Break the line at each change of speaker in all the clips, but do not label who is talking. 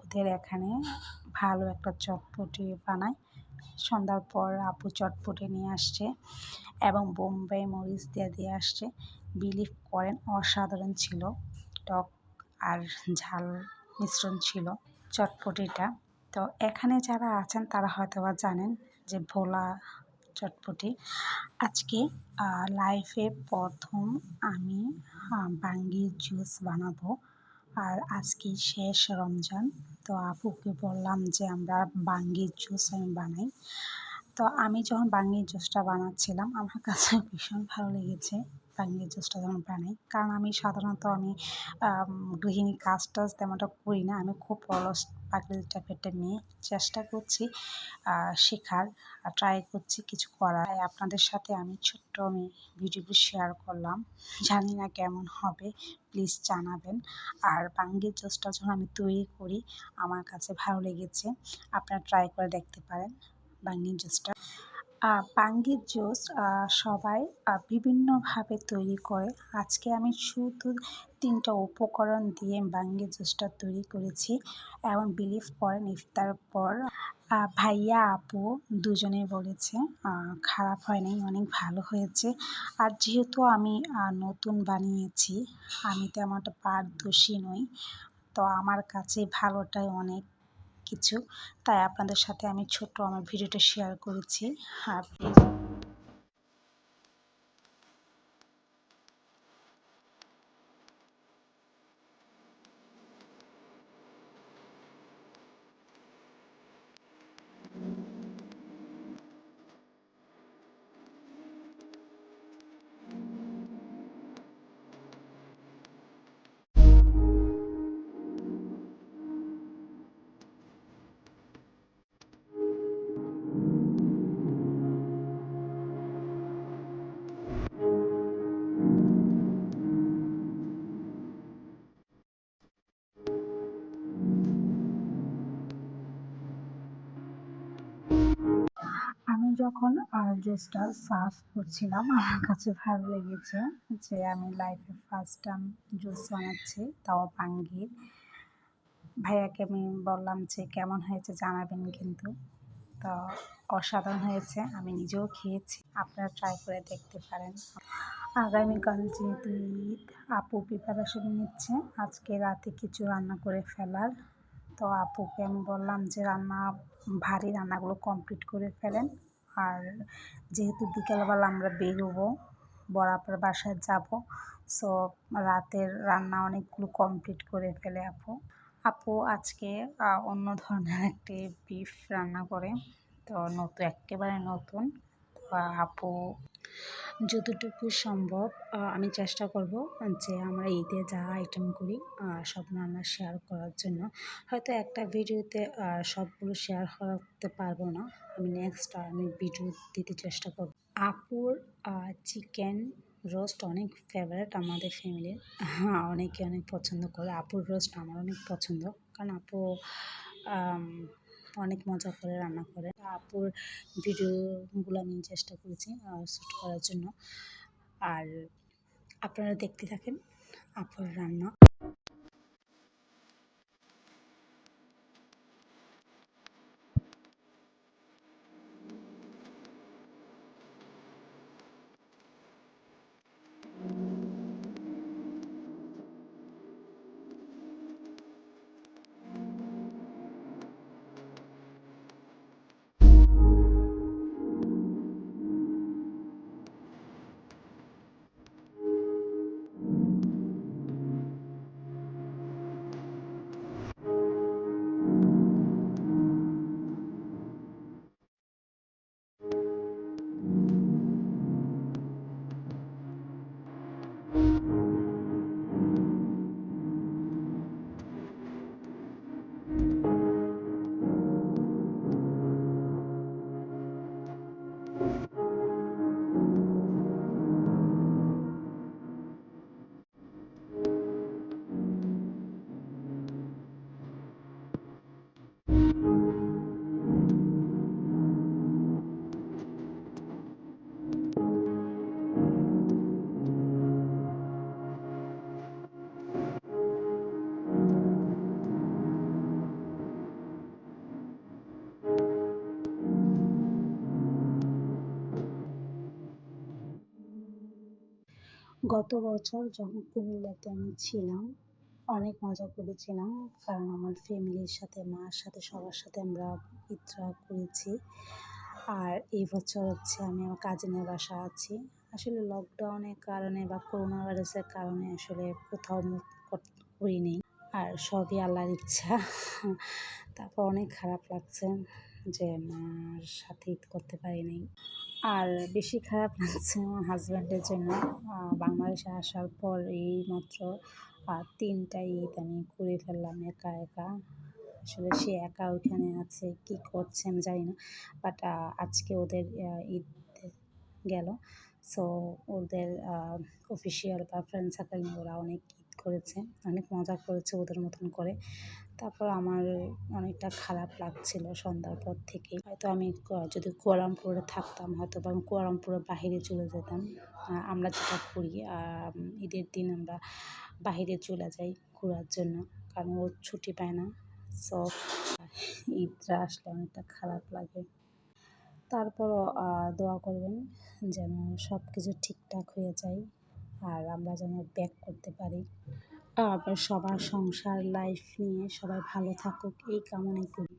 ওদের এখানে ভালো একটা চটপটি বানায়। সন্ধ্যার পর আপু চটপটি নিয়ে আসছে এবং বোম্বে মরিচ দিয়ে দিয়ে আসছে। বিলিভ করেন, অসাধারণ ছিল। টক আর ঝাল মিশ্রণ ছিল চটপটিটা। তো এখানে যারা আছেন, তারা হয়তো বা জানেন যে ভোলা চটপটি। আজকে লাইফে প্রথম আমি বাঙ্গির জুস বানাবো। আর আজকে শেষ রমজান। তো আপুকে বললাম যে আমরা বাঙ্গির জুস আমি বানাই। তো আমি যখন বাঙ্গির জুসটা বানাচ্ছিলাম, আমার কাছে ভীষণ ভালো লেগেছে। বাঙ্গির জুসটা যখন বানাই কারণ আমি সাধারণত আমি গৃহিণী কাজ টাজ তেমনটা করি না। আমি খুব অলস পাগলি টাইপেরটা নিয়ে চেষ্টা করছি শেখার ট্রাই করছি কিছু করার। আপনাদের সাথে আমি ছোট্ট আমি ভিডিওটি শেয়ার করলাম। জানি না কেমন হবে প্লিজ জানাবেন। আর বাঙ্গির জুসটা যখন আমি তৈরি করি, আমার কাছে ভালো লেগেছে। আপনারা ট্রাই করে দেখতে পারেন বাঙ্গির জুসটা বাঙ্গির জুস সবাই বিভিন্নভাবে তৈরি করে। আজকে আমি শুধু তিনটা উপকরণ দিয়ে বাঙ্গির জুসটা তৈরি করেছি। এবং বিলিভ করেন, ইফতার পর। ভাইয়া, আপু দুজনে বলেছে খারাপ হয়নি অনেক ভালো হয়েছে। আর যেহেতু আমি নতুন বানিয়েছি, আমি তো তেমনটা পারদর্শী নই। তো আমার কাছে ভালোটাই অনেক কিছু তাই আপনাদের সাথে আমি ছোট আমার ভিডিওটা শেয়ার করেছি। আর যখন জুসটা সার্ভ করছিলাম, আমার কাছে ভালো লেগেছে যে আমি লাইফে ফার্স্ট টাইম জুস বানাচ্ছি, তাও পাঙ্গির ভাইয়াকে আমি বললাম যে কেমন হয়েছে জানাবেন কিন্তু। তো অসাধারণ হয়েছে, আমি নিজেও খেয়েছি, আপনারা ট্রাই করে দেখতে পারেন। আগামীকাল যেহেতু ঈদ, আপু প্রিপারেশন নিচ্ছে, আজকে রাতে কিছু রান্না করে ফেলার। তো আপুকে আমি বললাম যে রান্না, ভারী রান্নাগুলো কমপ্লিট করে ফেলেন। আর যেহেতু বিকালবেলা আমরা বেরোবো বরাবর বাসায় যাব সো রাতের রান্না অনেকগুলো কমপ্লিট করে ফেলে আপু। আপু আজকে অন্য ধরনের একটি বিফ রান্না করে, তো নতুন একেবারে নতুন। আপু যতটুকু সম্ভব আমি চেষ্টা করব যে আমরা ঈদে যা আইটেম করি সব রান্না শেয়ার করার জন্য। হয়তো একটা ভিডিওতে সবগুলো শেয়ার করতে পারব না। আমি নেক্সট আমি ভিডিও দিতে চেষ্টা করব। আপুর চিকেন রোস্ট অনেক ফেভারেট আমাদের ফ্যামিলির হ্যাঁ অনেকে অনেক পছন্দ করে। আপুর রোস্ট আমার অনেক পছন্দ। কারণ আপু অনেক মজা করে, রান্না করে। আপুর ভিডিওগুলো আমি চেষ্টা করেছি শ্যুট করার জন্য। আর আপনারা দেখতে থাকেন আপুর রান্না। গত বছর যখন কুমিল্লাতে আমি ছিলাম, অনেক মজা করেছিলাম। কারণ আমার ফ্যামিলির সাথে, মার সাথে, সবার সাথে আমরা ঈদটা করেছি। আর এই বছর হচ্ছে আমি আমার কাজিনের বাসা আছি। আসলে লকডাউনের কারণে বা করোনা ভাইরাসের কারণে আসলে কোথাও করিনি। আর সবই আল্লাহর ইচ্ছা। তারপর অনেক খারাপ লাগছে। যে মার সাথে ঈদ করতে পারিনি আর বেশি খারাপ লাগছে আমার হাজব্যান্ডের জন্য। বাংলাদেশে আসার পর এই মাত্র তিনটা ঈদ আমি করে ফেললাম একা একা। আসলে সে একা ওইখানে আছে, কি করছে আমি জানি না। বাট আজকে ওদের ঈদ গেল। সো ওদের অফিসিয়াল বা ফ্রেন্ড সার্কেল নিয়ে ওরা অনেক ঈদ করেছে, অনেক মজা করেছে ওদের মতন করে। তারপর আমার অনেকটা খারাপ লাগছিল সন্ধ্যার পর থেকেই। হয়তো আমি যদি কুয়ালামপুরে থাকতাম, হয়তো বা আমি কুয়ালামপুরের বাহিরে চলে যেতাম আমরা যেটা করি ঈদের দিন আমরা বাহিরে চলে যাই ঘোরার জন্য, কারণ ও ছুটি পায় না। সো ঈদটা আসলে অনেকটা খারাপ লাগে। তারপরও দোয়া করবেন যেন সব কিছু ঠিকঠাক হয়ে যায়, আর আমরা যেন ব্যাক করতে পারি। সবার সংসার লাইফ নিয়ে সবাই ভালো থাকুক এই কামনাই করি।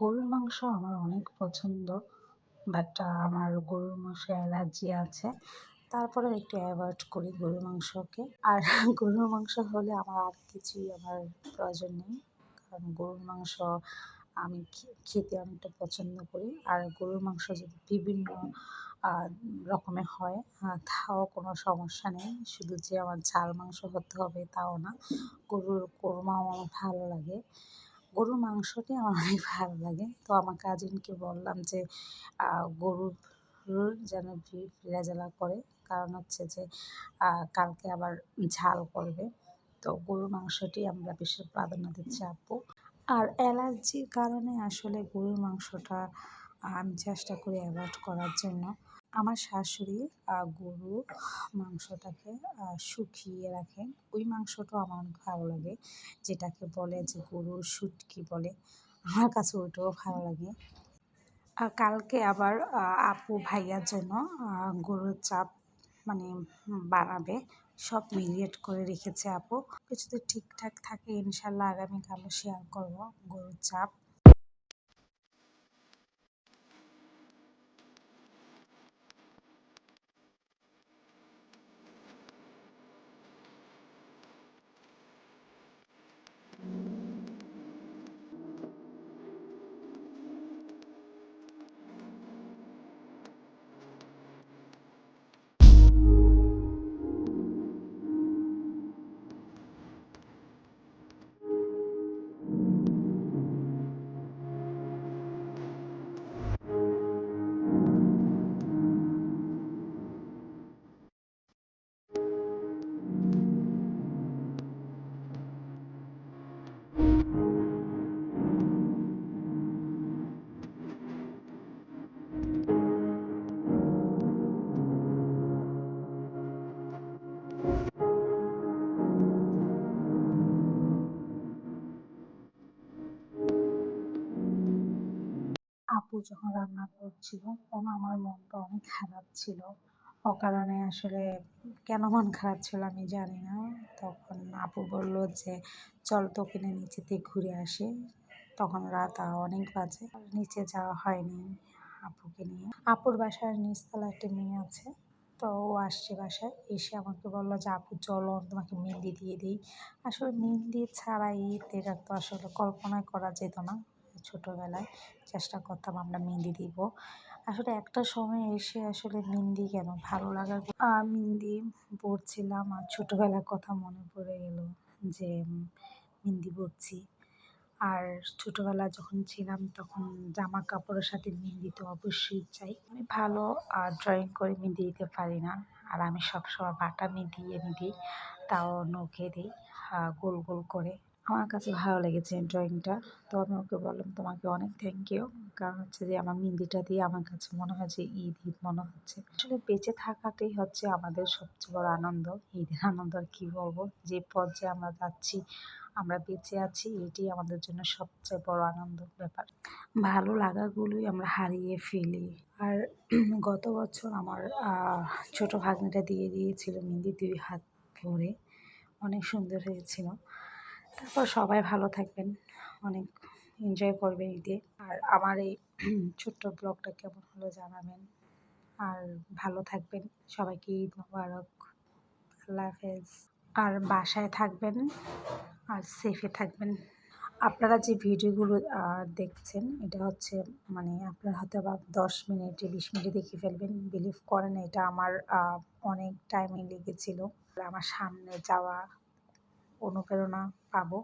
গরুর মাংস আমার অনেক পছন্দ বাট আমার গরুর মাংসে অ্যালার্জি আছে। তারপরে একটু অ্যাভয়েড করি গরুর মাংসকে। আর গরুর মাংস হলে আমার আর কিছুই আমার প্রয়োজন নেই, কারণ গরুর মাংস আমি খেতে অনেকটা পছন্দ করি। আর গরুর মাংস যদি বিভিন্ন রকমের হয় তাও কোনো সমস্যা নেই। শুধু যে আমার ঝাল মাংস হতে হবে তাও না, গরুর কোরমাও আমার ভালো লাগে। গরুর মাংসটি আমার অনেক ভালো লাগে। তো আমার কাজিনকে বললাম যে গরুর যেন রেজালা করে। কারণ হচ্ছে যে কালকে আবার ঝাল করবে। তো গরুর মাংসটি আমরা বেশি প্রাধান্য দিচ্ছি আপু আর অ্যালার্জির কারণে আসলে গরুর মাংসটা আমি চেষ্টা করি অ্যাভয়েড করার জন্য। আমার শাশুড়ি গরু মাংসটাকে শুকিয়ে রাখেন ওই মাংসটাও আমার ভালো লাগে, যেটাকে বলে যে গরুর শুটকি বলে। আমার কাছে ওইটাও ভালো লাগে। আর কালকে আবার আপু ভাইয়ার জন্য গরুর চাপ মানে বানাবে সব মিলিয়েট করে রেখেছে আপু। কিছু যদি ঠিকঠাক থাকে, ইনশাল্লাহ আগামীকালও শেয়ার করব গরুর চাপ। যখন রান্না করছিল তখন আমার মনটা অনেক খারাপ ছিল? অকারণে আসলে কেন মন খারাপ ছিল আমি জানি না। তখন আপু বলল যে, চল তোকে নিচেতে ঘুরে আসি। তখন রাত অনেক বাজে। নিচে যাওয়া হয়নি আপুকে নিয়ে। আপুর বাসার নিচতলা একটা মেয়ে আছে, তো ও আসছে বাসায়। এসে আমাকে বলল যে, আপু, চলো, আমি তোমাকে মেহেন্দি দিয়ে দিই। আসলে মেহেন্দি ছাড়া ঈদ এটা তো আসলে কল্পনাই করা যেত না। ছোটোবেলায় চেষ্টা করতাম আমরা মেহেন্দি দিব। আসলে একটা সময় এসে আসলে মেহেন্দি কেন ভালো লাগার মেহেন্দি পড়ছিলাম আর ছোটোবেলার কথা মনে পড়ে গেল যে মেহেন্দি পড়ছি আর ছোটোবেলা যখন ছিলাম তখন জামা কাপড়ের সাথে মেহেন্দি তো অবশ্যই চাই। আমি ভালো আর ড্রয়িং করে মেহেন্দি দিতে পারি না। আর আমি সবসময় বাটা মেহেন্দি আমি দিই, তাও নখে দিই গোল গোল করে। আমার কাছে ভালো লেগেছে ড্রয়িংটা তো আমি ওকে বললাম, তোমাকে অনেক থ্যাংক ইউ কারণ হচ্ছে যে আমার মেহেন্দিটা দিয়ে আমার কাছে মনে হয় যে ঈদ ঈদ মনে হচ্ছে। আসলে বেঁচে থাকাটাই হচ্ছে আমাদের সবচেয়ে বড় আনন্দ। ঈদের আনন্দ আর কী বলব? যে পর্যায়ে আমরা যাচ্ছি, আমরা বেঁচে আছি এটি আমাদের জন্য সবচেয়ে বড় আনন্দ ব্যাপার। ভালো লাগাগুলোই আমরা হারিয়ে ফেলি। আর গত বছর আমার ছোট ভাগ্নিটা দিয়ে দিয়েছিল মেহেন্দি দুই হাত ভরে অনেক সুন্দর হয়েছিল। তারপর সবাই ভালো থাকবেন। অনেক এনজয় করবেন ঈদে আর আমার এই ছোট্ট ব্লগটা কেমন হলো জানাবেন। আর ভালো থাকবেন। সবাইকে ঈদ মোবারক। আল্লাহ হাফেজ। আর বাসায় থাকবেন। আর সেফে থাকবেন। আপনারা যে ভিডিওগুলো দেখছেন, এটা হচ্ছে মানে আপনার হয়তো বা দশ মিনিটে, বিশ মিনিটে দেখে ফেলবেন। বিলিভ করেন, এটা আমার অনেক টাইমে লেগেছিল। আমার সামনে যাওয়া অনুপ্রেরণা পাবো।